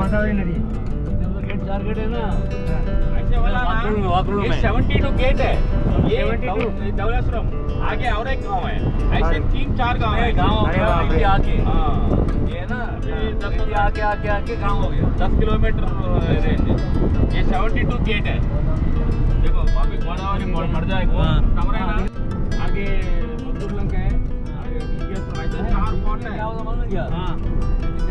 गोदावरी नदी गेट चार गेट है ना ऐसे वाला वाकड़ू में, वाकड़ू ये में। 72 गेट है ये 72 आगे और एक गाँव है ऐसे तीन चार गाँव है गाँव अरे ये आके हाँ ये ना ये आके आके आके गाँव हो गया दस किलोमीटर रेंज है ये 72 गेट है देखो अभी गोदावरी मर जाएगा हाँ। कमरा है ना आगे मजदूर लंका है आगे चार स्पॉट है क्या होगा मालूम क्या हाँ ना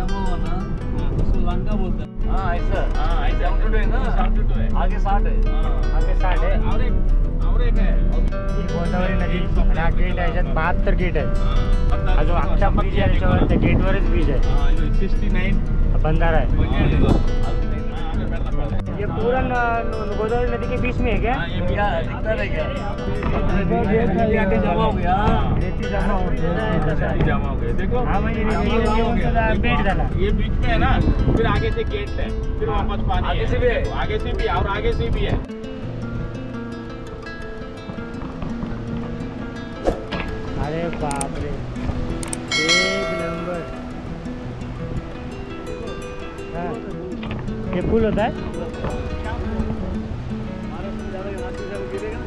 उसको लंका बोलते हैं। हाँ ऐसा हाँ ऐसे 72 है ना? 72 है। आगे साठ है। हाँ। आगे साठ है। और एक और एक है। गोदावरी नदी आणि हा गेट आहे याच्यात बहात्तर गेट आहे हाँ, हा जो अख्खा ब्रिज आहे त्याच्यावर त्या गेटवरच ब्रिज आहे हाँ, ये 69 बंधारा है। हाँ, देखो। हाँ, अबे पहला पहला। ये पूरा गोदावरी नदी के बीच में है क्या? हाँ, ये क्या दिखता नहीं क्या रेती आके जमा हो गया रेती जमा होते रेती जमा हो गए देखो हा म्हणजे रेती येऊन येऊन सुद्धा बेट झाला ये बीच में है ना फिर आगे से गेट है फिर वापस पानी आगे है। से भी है? देखो, आगे से भी और आगे से भी है अरे बाप रे एक नंबर हा. हे फुल होत आहे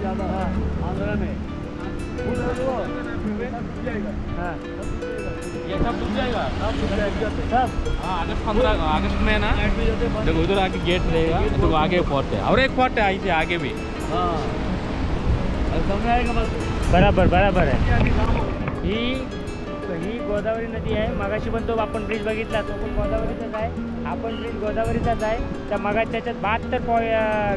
ज्यादा हाँ। आंध्र में फूल है वो हा. ये सब डूब जाएगा सब हाँ अगस्त पंद्रह अगस्त में ना देखो उधर आगे गेट रहेगा तो आगे फोर्ट है और एक फोर्ट है ऐसे आगे भी बराबर बराबर आहे. ही ही गोदावरी नदी आहे. मगाशी पण तो आपण ब्रिज बघितला तो पण गोदावरीचाच आहे. आपण ब्रिज गोदावरीचाच आहे. तर मगा त्याच्यात बहात्तर पॉ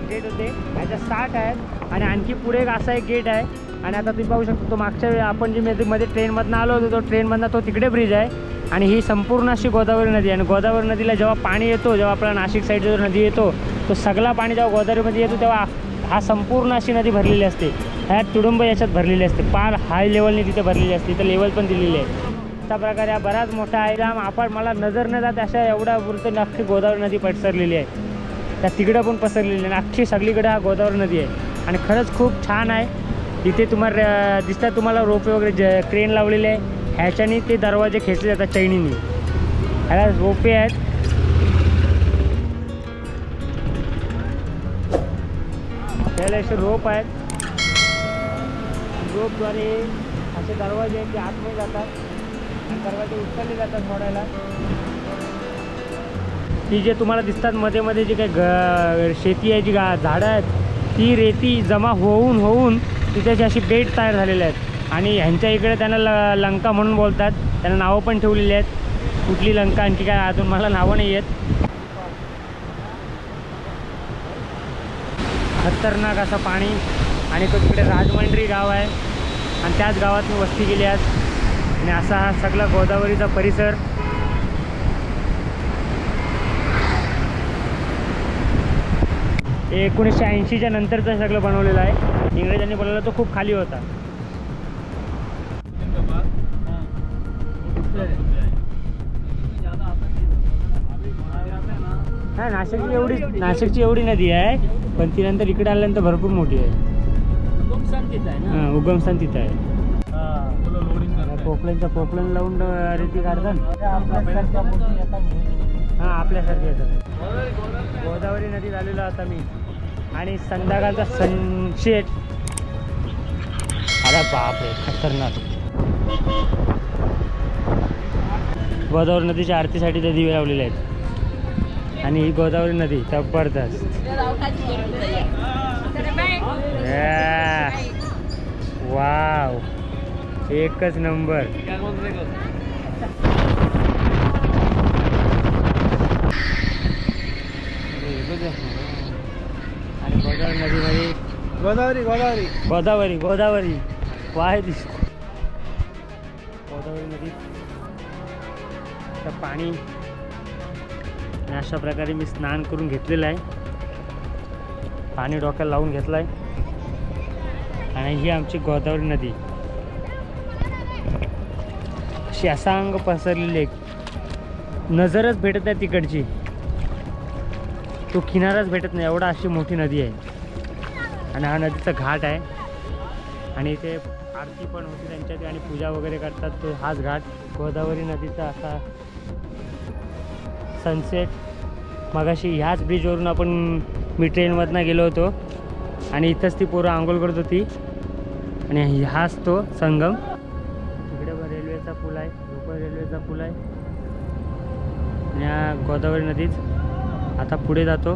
गेट होते. ह्याच्यात साठ आहेत. आणि आणखी पुढे एक असा एक गेट आहे. आणि आता तुम्ही पाहू शकतो तो मागच्या वेळी आपण जी मध्ये मध्ये ट्रेनमधनं आलो होतो तो ट्रेनमधनं तो तिकडे ब्रिज आहे. आणि ही संपूर्ण अशी गोदावरी नदी आहे. आणि गोदावरी नदीला जेव्हा पाणी येतो जेव्हा आपला नाशिक साईडचा जो नदी येतो तो सगळा पाणी जेव्हा गोदावरीमध्ये येतो तेव्हा हा संपूर्ण अशी नदी भरलेली असते. ह्यात तुडुंब याच्यात भरलेली असते. पार हाय लेवलने तिथे भरलेली असते. तिथं लेवल पण दिलेली आहे. अशा प्रकारे हा बराच मोठा आहे. जाम आपण मला नजर न जात अशा एवढ्या वृत्त नक्की गोदावरी नदी पसरलेली आहे. त्या तिकडं पण पसरलेली आहे. आणि अख्खी सगळीकडे हा गोदावरी नदी आहे. आणि खरंच खूप छान आहे. इथे तुम्हाला दिसतात तुम्हाला रोपे वगैरे ज क्रेन लावलेले आहे. ह्याच्याने ते दरवाजे खेचले जातात चैनीने. ह्याला रोपे आहेत. त्याला असे रोप आहेत. रोपद्वारे असे दरवाजे आहेत ते आतमध्ये जातात. दरवाजे उचलले जातात सोडायला ती जे तुम्हाला दिसतात मध्ये मध्ये जी काही ग शेती आहे जी गा झाडं आहेत ती रेती जमा होऊन होऊन तिथे अशी बेट तयार झालेले आहेत. आणि ह्यांच्या इकडे त्यांना ल लंका म्हणून बोलतात. त्यांना नावं पण ठेवलेली आहेत. कुठली लंका आणखी काय अजून मला नावं नाही आहेत. खतरनाक असं पाणी. आणि तो तिकडे राजमंड्री गाव आहे. आणि त्याच गावात मी वस्ती केली आहे आणि असा हा सगळा गोदावरीचा परिसर हे एकोणीसशे ऐंशीच्या नंतरचं सगळं बनवलेलं आहे. इंग्रजांनी बनवलं तो खूप खाली होता. हा नाशिकची एवढी नाशिकची एवढी नदी आहे पण ती नंतर इकडे आल्यानंतर भरपूर मोठी आहे. हां उगमस्थान तिथं आहे. पोपल्यांच्या पोपलन लावून अं, रेती काढतात हां आपल्यासारखे येतात. गोदावरी नदी झालेलो आता मी. आणि संध्याकाळचा सनसेट अरे बापरे खतरनाक. गोदावरी नदीच्या आरतीसाठी ते दिवे लावलेले आहेत. आणि ही गोदावरी नदी जबरदस्त. वाव एकच नंबर. गोदावरी नदीमध्ये गोदावरी. गोदावरी गोदावरी. गोदावरी वाहे दिस गोदावरी नदी पाणी अशा प्रकारे मी स्नान करून घेतलेलं आहे. पाणी डोक्याला लावून घेतलं आहे. आणि ही आमची गोदावरी नदी. अशी असांग पसरलेली आहे नजरच भेटत आहे तिकडची. तो किनाराच भेटत नाही. एवढा अशी मोठी नदी आहे. आणि हा नदीचा घाट आहे. आणि इथे आरती पण होती त्यांच्या इथे आणि पूजा वगैरे करतात. तो हाच घाट. गोदावरी नदीचा असा सनसेट मगाशी ह्याच ब्रिजवरून आपण मी ट्रेनमधनं गेलो होतो. आणि इथंच ती पोरं आंघोळ करत होती. आणि हाच तो संगम. तिकडे रेल्वेचा पूल आहे. तो रेल्वेचा पूल आहे. आणि हा गोदावरी नदीच. आता पुढे जातो.